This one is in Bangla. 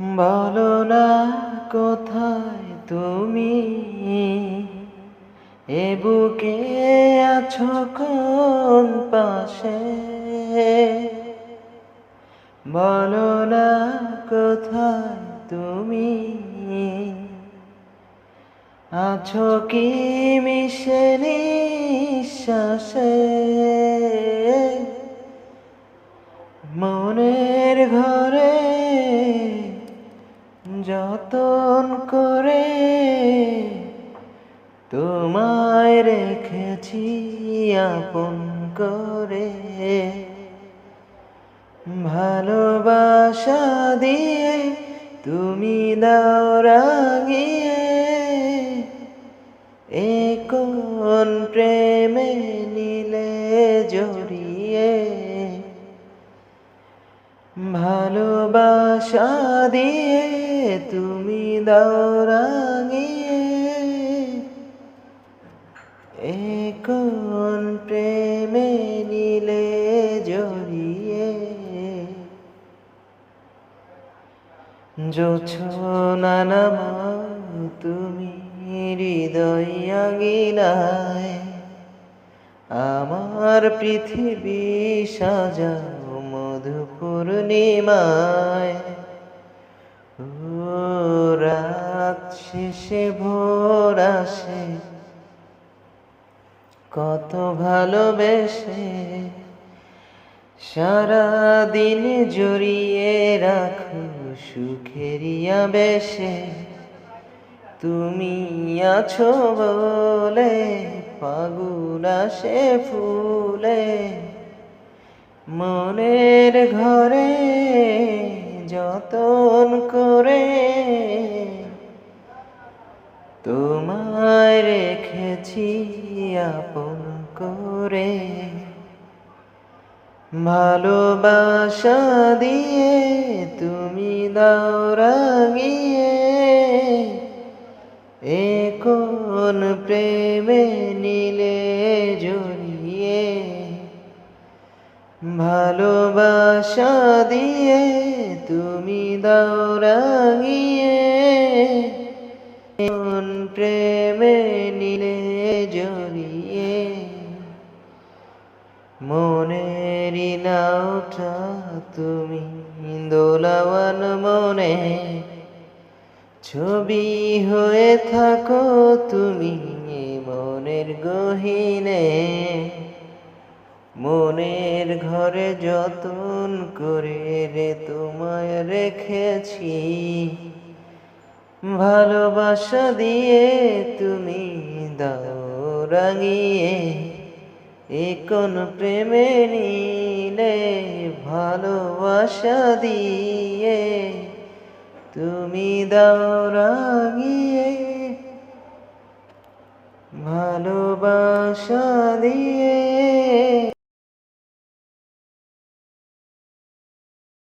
বলো না কোথায় তুমি? এ বুকে আছো কোন পাশে? বলো না কোথায় তুমি? আছো কি মিশে নিঃশ্বাসে? মনের যতন করে তোমায় রেখেছি আপন করে। ভালোবাসা দিয়ে তুমি দাও রাঙিয়ে এ কোন প্রেমে নিলে জড়িয়ে। ভালোবাসা দিয়ে তুমি দাও রাঙিয়ে। এ কোন প্রেমে নিলে জড়িয়ে। নানামা তুমি হৃদয় আমার পৃথিবী সাজাও মধু পূর্ণিমায় শেষে ভোর আসে। কত ভালোবেসে সারা দিন জড়িয়ে রাখো সুখেরিয়া বেশে তুমি আছো বলে ফাগুন আসে ফুলে। মনের ঘরে যতন করে তোমায় রেখেছি আপন করে ভালোবাসা দিয়ে তুমি দাও রাঙিয়ে এ কোন প্রেমে নিলে জড়িয়ে ভালোবাসা দিয়ে তুমি দাও রাঙিয়ে কোন প্রেমে নিলে জড়িয়ে মনেরই নাওটা তুমি দোলাওয়ান মনে ছবি হয়ে থাকো তুমি মনের গহিনে মনের ঘরে যতন করে রে তোমায় রেখেছি। ভালোবাসা দিয়ে তুমি দাও রাঙিয়ে, এ কোন প্রেমে নিলে ভালোবাসা দিয়ে। তুমি দাও রাঙিয়ে, ভালোবাসা দিয়ে